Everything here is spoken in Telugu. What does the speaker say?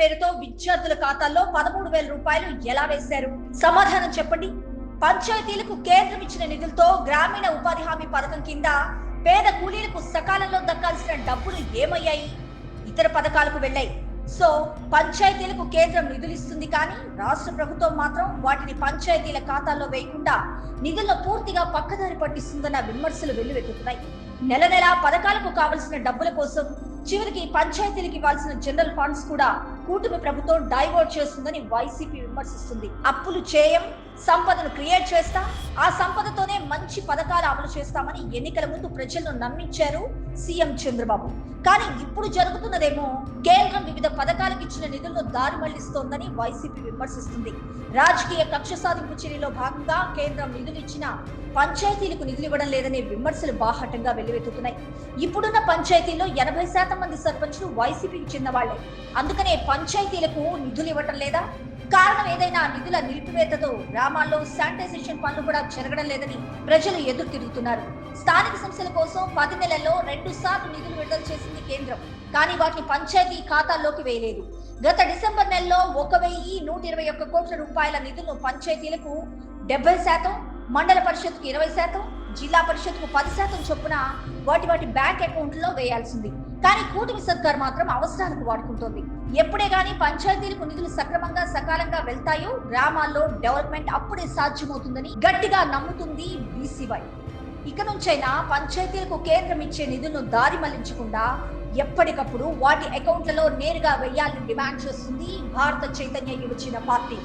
పేరుతో విద్యార్థుల ఖాతాల్లో పదమూడు వేల రూపాయలు ఎలా వేశారు? సమాధానం చెప్పండి. పంచాయతీలకు కేంద్రం ఇచ్చిన నిధులతో గ్రామీణ ఉపాధి హామీ పథకం కింద పేద కూలీలకు సకాలంలో దక్కాల్సిన డబ్బులు ఏమయ్యాయి? ఇతర పథకాలకు వెళ్ళాయి. సో పంచాయతీలకు కేంద్రం నిధులు ఇస్తుంది కానీ రాష్ట్ర ప్రభుత్వం మాత్రం వాటిని పంచాయతీల ఖాతాల్లో వేయకుండా నిధులను పూర్తిగా పక్కదారి పట్టిస్తుందన్న విమర్శలు వెల్లువెత్తుతున్నాయి. నెల నెల పథకాలకు కావలసిన డబ్బుల కోసం చివరికి పంచాయతీలకు ఇవ్వాల్సిన జనరల్ ఫండ్స్ కూడా కూటమి ప్రభుత్వం డైవర్ట్ చేస్తుందని వైసీపీ విమర్శిస్తుంది. అప్పులు చేయం సంపదను క్రియేట్ చేస్తా ఆ సంపదతోనే మంచి పథకాలు అమలు చేస్తామని ఎన్నికల ముందు ప్రజలను నమ్మించారు సీఎం చంద్రబాబు. కానీ ఇప్పుడు జరుగుతున్నదేమో కేంద్రం వివిధ పథకాలకు ఇచ్చిన నిధులను దారి మళ్ళిస్తోందని వైసీపీ విమర్శిస్తుంది. రాజకీయ కక్ష సాధింపు చర్యలో భాగంగా కేంద్రం నిధులు ఇచ్చిన పంచాయతీలకు నిధులు ఇవ్వడం లేదనే విమర్శలు బాహాటంగా వెల్లువెత్తుతున్నాయి. ఇప్పుడున్న పంచాయతీల్లో ఎనభై శాతం మంది సర్పంచులు వైసీపీకి చెందిన వాళ్ళే అందుకనే పంచాయతీలకు నిధులు ఇవ్వటం లేదా? కారణం ఏదైనా నిధుల నిలిపివేతతో గ్రామాల్లో శానిటైజేషన్ పనులు కూడా జరగడం లేదని ప్రజలు ఎదురు తిరుగుతున్నారు స్థానిక సంస్థల కోసం పది నెలల్లో రెండు సార్లు నిధులు విడుదల చేసింది కేంద్రం కానీ వాటిని పంచాయతీ ఖాతాల్లోకి వేయలేదు. గత డిసెంబర్ నెలలో ఒక వెయ్యి నూట ఇరవై ఒక్క కోట్ల రూపాయల నిధులను పంచాయతీలకు డెబ్బై శాతం మండల పరిషత్కు ఇరవై శాతం జిల్లా పరిషత్కు పది శాతం చొప్పున వాటి వాటి బ్యాంక్ అకౌంట్లో వేయాల్సింది. కానీ కూటమి సర్కార్ మాత్రం అవసరాలకు వాడుకుంటోంది. ఎప్పుడే గానీ పంచాయతీలకు నిధులు సక్రమంగా సకాలంగా వెళ్తాయో గ్రామాల్లో డెవలప్మెంట్ అప్పుడే సాధ్యమవుతుందని గట్టిగా నమ్ముతుంది బీసీవై. ఇక నుంచైనా పంచాయతీలకు కేంద్రం ఇచ్చే నిధులను దారి మళ్ళించకుండా ఎప్పటికప్పుడు వాటి అకౌంట్లలో నేరుగా వేయాలని డిమాండ్ చేస్తుంది భారత చైతన్య యువచిన పార్టీ.